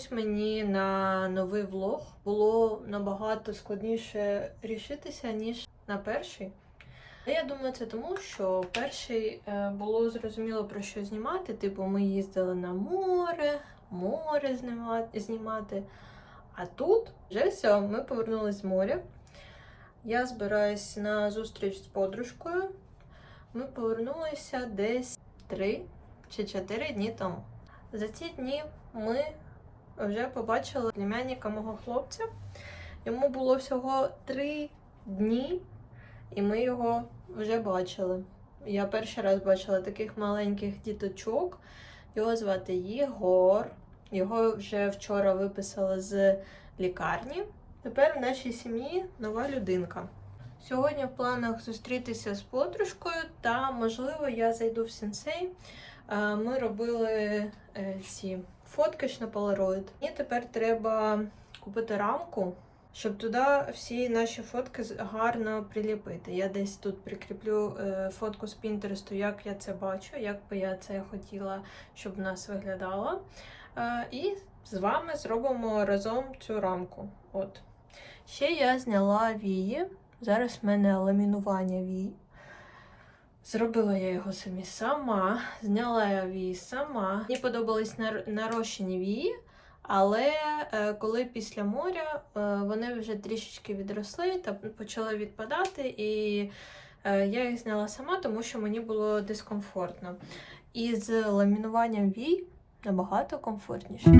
Чомусь мені на новий влог було набагато складніше рішитися, ніж на перший. Я думаю, це тому, що перший е, було зрозуміло про що знімати. Типу, ми їздили на море, море знімати. А тут вже все, ми повернулись з моря. Я збираюсь на зустріч з подружкою. Ми повернулися десь три чи чотири дні тому. За ці дні ми вже побачили племянника мого хлопця. Йому було всього три дні, і ми його вже бачили. Я перший раз бачила таких маленьких діточок. Його звати Єгор. Його вже вчора виписали з лікарні. Тепер в нашій сім'ї нова людинка. Сьогодні в планах зустрітися з подружкою, та, можливо, я зайду в сенсей. Е, Ми робили е, ці фотки ж на Polaroid. І тепер треба купити рамку, щоб туди всі наші фотки гарно приліпити. Я десь тут прикріплю е, фотку з Пінтересту, як я це бачу, як би я це хотіла, щоб в нас виглядало. Е, І з вами зробимо разом цю рамку. От. Ще я зняла вії. Зараз в мене ламінування вій. Зробила я його самі сама, зняла я вії сама. Мені подобались нар- нарощені вії, але е, коли після моря е, вони вже трішечки відросли та почали відпадати, і е, я їх зняла сама, тому що мені було дискомфортно. І з ламінуванням вій набагато комфортніше.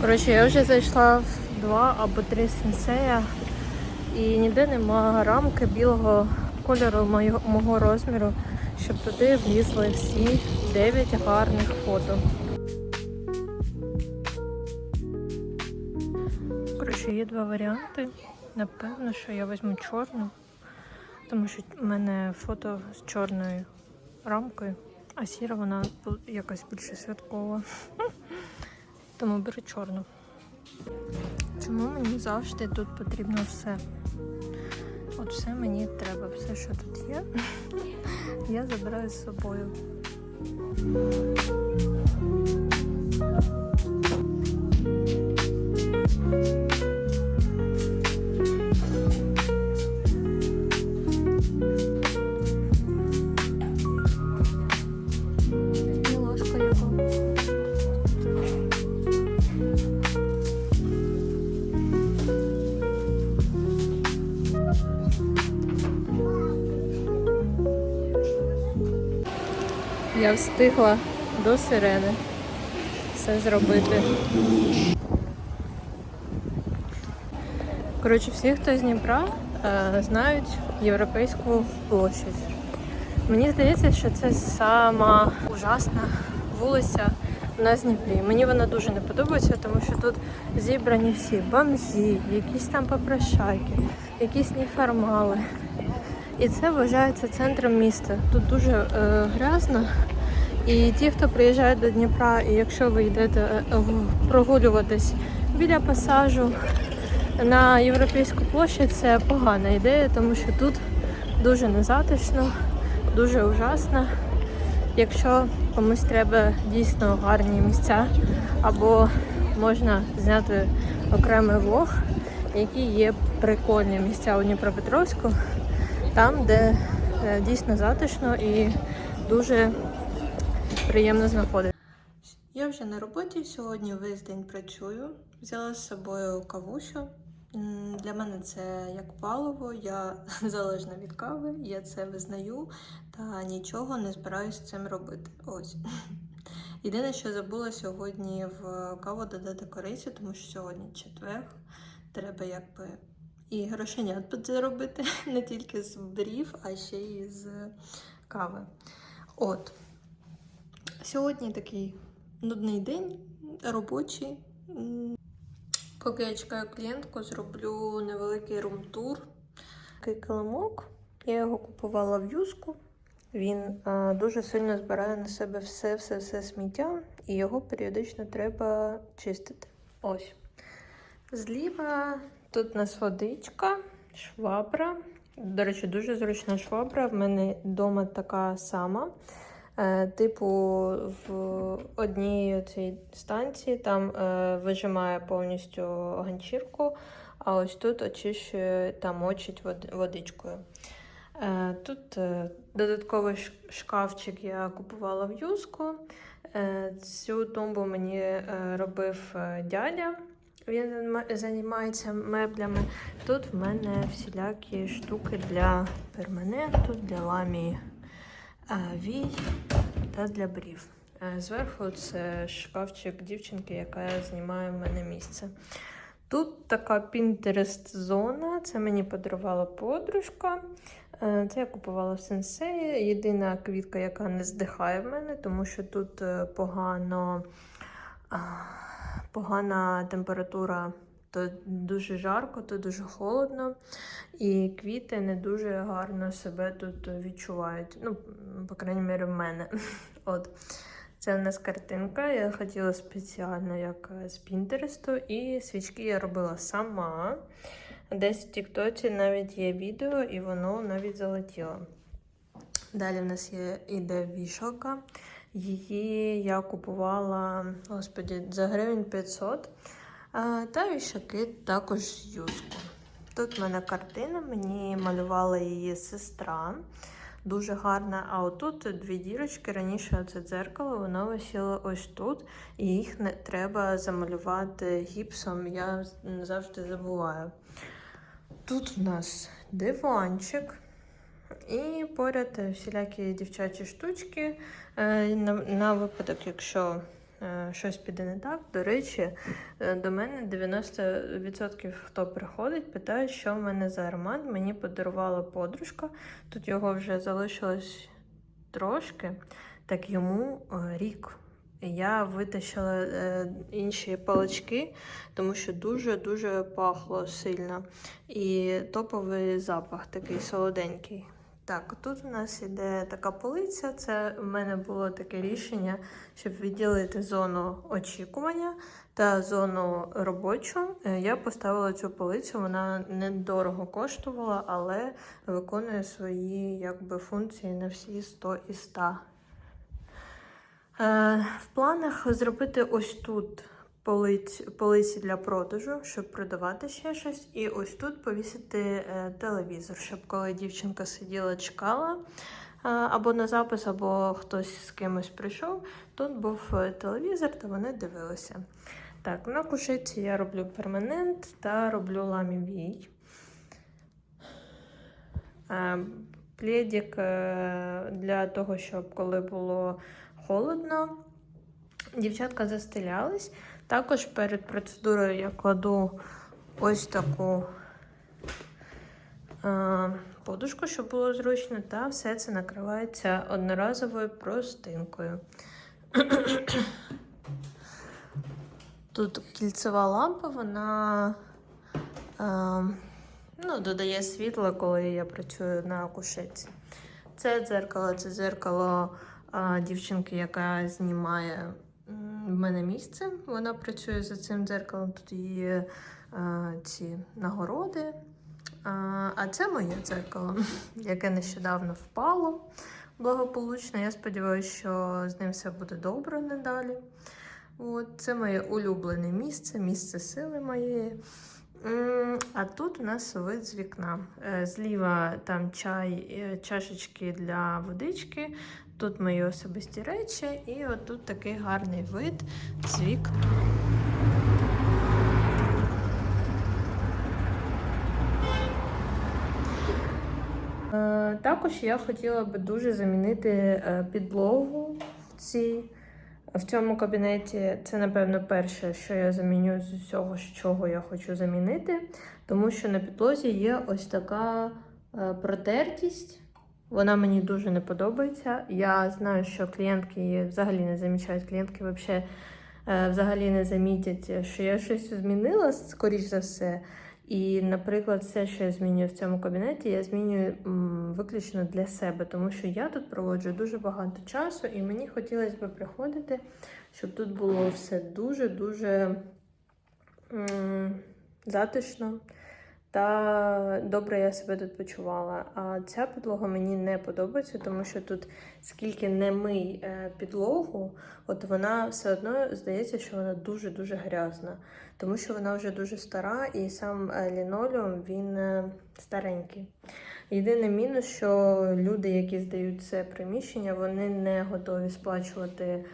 Коротше, я вже зайшла в два або три сенсея, і ніде нема рамки білого кольору моєго, мого розміру, щоб туди влізли всі 9 гарних фото. Коротше, є два варіанти. Напевно, що я візьму чорну, тому що в мене фото з чорною рамкою, а сіра вона якась більше святкова. Тому беру чорну. Чому мені завжди тут потрібно все? От все мені треба, все, що тут є, я забираю з собою. І Я встигла до сирени все зробити. Коротше, всі, хто з Дніпра, е, знають європейську площадь. Мені здається, що це сама ужасна вулиця у нас в Дніпрі. Мені вона дуже не подобається, тому що тут зібрані всі бомжі, якісь там попрошайки, якісь неформали. І це вважається центром міста. Тут дуже е, грязно. І ті, хто приїжджають до Дніпра, і якщо ви йдете е, прогулюватись біля пасажу на європейську площадь, це погана ідея, тому що тут дуже незатишно, дуже ужасно. Якщо комусь треба дійсно гарні місця, або можна зняти окремий влог, які є прикольні місця у Дніпропетровську, там, де е, дійсно затишно і дуже приємно знаходитися. Я вже на роботі сьогодні весь день працюю. Взяла з собою кавусю. Для мене це як паливо, я залежна від кави, я це визнаю та нічого не збираюсь з цим робити. Ось. Єдине, що забула сьогодні в каву додати корицю, тому що сьогодні четвер. Треба якби і грошенят підзаробити не тільки з брів, а ще й з кави. От. Сьогодні такий нудний день, робочий. Поки я чекаю клієнтку, зроблю невеликий рум-тур. Такий килимок. Я його купувала в юску. Він е, дуже сильно збирає на себе все, все, все сміття, і його періодично треба чистити. Ось. Зліва тут у нас водичка, швабра. До речі, дуже зручна швабра. В мене вдома така сама. Е, Типу, в одній цій станції там е, вижимає повністю ганчірку, а ось тут очищує та мочить водичкою. Е, Тут додатковий шкафчик я купувала в юску. Цю тумбу мені робив дядя. Він займається меблями. Тут в мене всілякі штуки для перманенту, для ламії вій та для брів. Е, Зверху це шкафчик дівчинки, яка знімає в мене місце. Тут така Pinterest-зона, це мені подарувала подружка. Е, Це я купувала в сенсеї. Єдина квітка, яка не здихає в мене, тому що тут е, погано, погана температура, то дуже жарко, то дуже холодно, і квіти не дуже гарно себе тут відчувають. Ну, по крайній мірі, в мене. От. Це в нас картинка. Я хотіла спеціально як е, з Пінтересту, і свічки я робила сама. Десь в Тіктоці навіть є відео, і воно навіть залетіло. Далі в нас є іде вішалка. Її я купувала, господі, за гривень 500. Та вішаки також з юску. Тут в мене картина, мені малювала її сестра. Дуже гарна. А отут дві дірочки. Раніше це дзеркало, воно висіло ось тут, і їх не треба замалювати гіпсом. Я завжди забуваю. Тут в нас диванчик. І поряд всілякі дівчачі штучки е, на, випадок, якщо щось піде не так. До речі, е, до мене 90% хто приходить, питає, що в мене за аромат. Мені подарувала подружка. Тут його вже залишилось трошки, так йому е, рік. Я витащила е, інші палички, тому що дуже-дуже пахло сильно. І топовий запах такий солоденький. Так, тут у нас іде така полиця. Це в мене було таке рішення, щоб відділити зону очікування та зону робочу. Е, Я поставила цю полицю, вона недорого коштувала, але виконує свої якби, функції на всі 100 і 100. Е, В планах зробити ось тут полиць, полиці для продажу, щоб продавати ще щось. І ось тут повісити е, телевізор, щоб коли дівчинка сиділа, чекала е, або на запис, або хтось з кимось прийшов. Тут був е, телевізор, та вони дивилися. Так, на кушетці я роблю перманент та роблю ламівій. Плєдік для того, щоб коли було холодно, дівчатка застелялись. Також перед процедурою я кладу ось таку е, подушку, щоб було зручно, та все це накривається одноразовою простинкою. Тут кільцева лампа, вона е, ну, додає світла, коли я працюю на кушетці. Це дзеркало, це дзеркало а, дівчинки, яка знімає в мене місце. Вона працює за цим дзеркалом. Тут є а, ці нагороди. А, а це моє дзеркало, яке нещодавно впало благополучно. Я сподіваюся, що з ним все буде добре надалі. От, це моє улюблене місце, місце сили моєї. А тут у нас вид з вікна. Е, Зліва там чай, е, чашечки для водички. Тут мої особисті речі, і отут такий гарний вид з вікна. Е, Також я хотіла би дуже замінити е, підлогу в цій. В цьому кабінеті це, напевно, перше, що я заміню з усього, з чого я хочу замінити, тому що на підлозі є ось така е, протертість. Вона мені дуже не подобається. Я знаю, що клієнтки її взагалі не замічають. Клієнтки вообще, е, взагалі не замітять, що я щось змінила, скоріш за все. І, наприклад, все, що я змінюю в цьому кабінеті, я змінюю м, виключно для себе, тому що я тут проводжу дуже багато часу, і мені хотілося б приходити, щоб тут було все дуже-дуже затишно та добре я себе тут почувала. А ця підлога мені не подобається, тому що тут скільки не мий е, підлогу, от вона все одно здається, що вона дуже-дуже грязна, тому що вона вже дуже стара, і сам е, лінолеум він е, старенький. Єдиний мінус, що люди, які здають це приміщення, вони не готові сплачувати,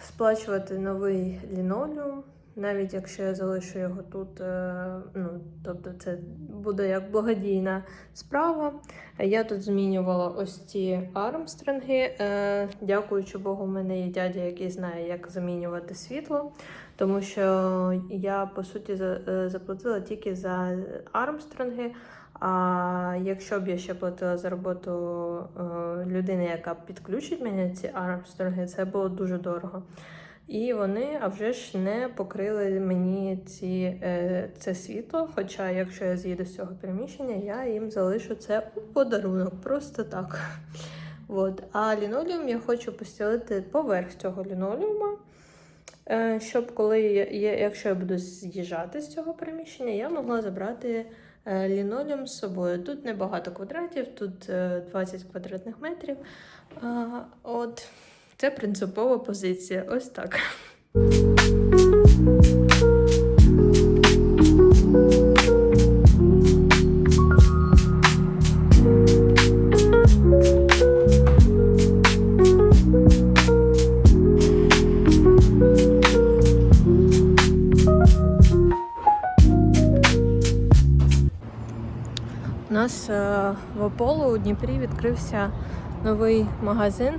сплачувати новий лінолеум. Навіть якщо я залишу його тут, е, ну тобто це буде як благодійна справа. Я тут змінювала ось ці армстринги. Е, Дякуючи Богу, у мене є дядя, який знає, як замінювати світло, тому що я по суті е, заплатила тільки за армстринги. А якщо б я ще платила за роботу людини, яка підключить мені ці армстринги, це було дуже дорого. І вони, а вже ж не покрили мені ці, е, це світло. Хоча, якщо я з'їду з цього приміщення, я їм залишу це у подарунок, просто так. От. А лінолеум я хочу постілити поверх цього лінолеума, е, щоб коли я, якщо я буду з'їжджати з цього приміщення, я могла забрати е, лінолеум з собою. Тут небагато квадратів, тут е, 20 квадратних метрів. От. Це принципова позиція. Ось так. У нас е, в Ополо у Дніпрі відкрився новий магазин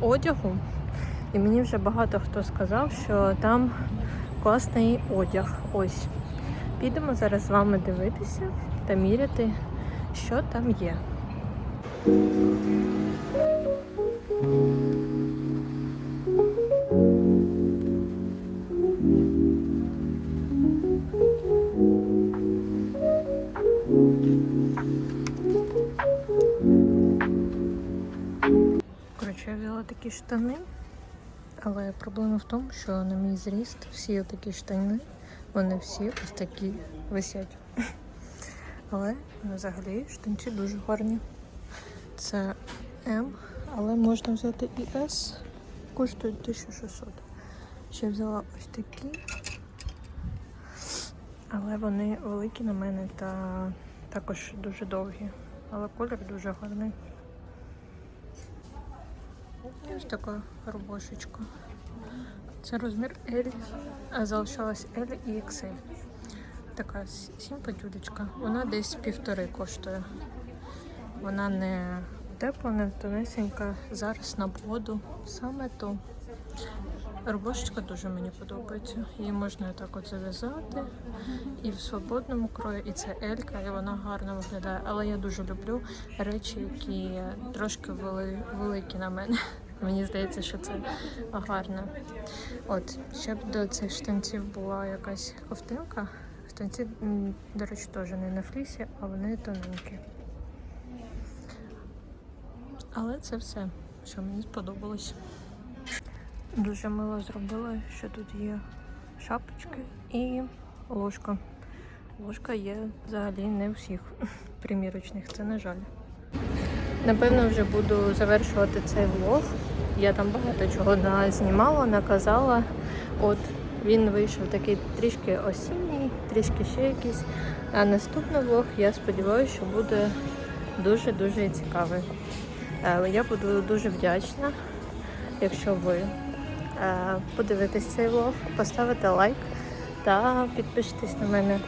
одягу. І мені вже багато хто сказав, що там класний одяг. Ось. Підемо зараз з вами дивитися та міряти, що там є. Коротше, такі штани, але проблема в тому, що на мій зріст всі такі штани, вони всі ось такі висять. Але взагалі штанці дуже гарні. Це М, але можна взяти і С. Коштують 1600. Ще взяла ось такі. Але вони великі на мене та також дуже довгі. Але колір дуже гарний. Ось така рубашечка. Це розмір L, а залишилась L і XL. Така с- симпатюлечка. Вона десь півтори коштує. Вона не тепла, не тонесенька. Зараз на воду. Саме то. Рубашечка дуже мені подобається. Її можна так от зав'язати і в свободному крої, і це Елька, і вона гарно виглядає. Але я дуже люблю речі, які трошки вели, великі на мене. Мені здається, що це гарно. От, ще б до цих штанців була якась ковтинка. Штанці, до речі, теж не на флісі, а вони тоненькі. Але це все, що мені сподобалось. Дуже мило зробили, що тут є шапочки і ложка. Ложка є взагалі не у всіх примірочних, це на жаль. Напевно, вже буду завершувати цей влог. Я там багато чого знімала, наказала. От він вийшов такий трішки осінній, трішки ще якийсь. А наступний влог, я сподіваюся, що буде дуже-дуже цікавий. Е, Я буду дуже вдячна, якщо ви е, подивитесь цей влог, поставите лайк та підпишитесь на мене.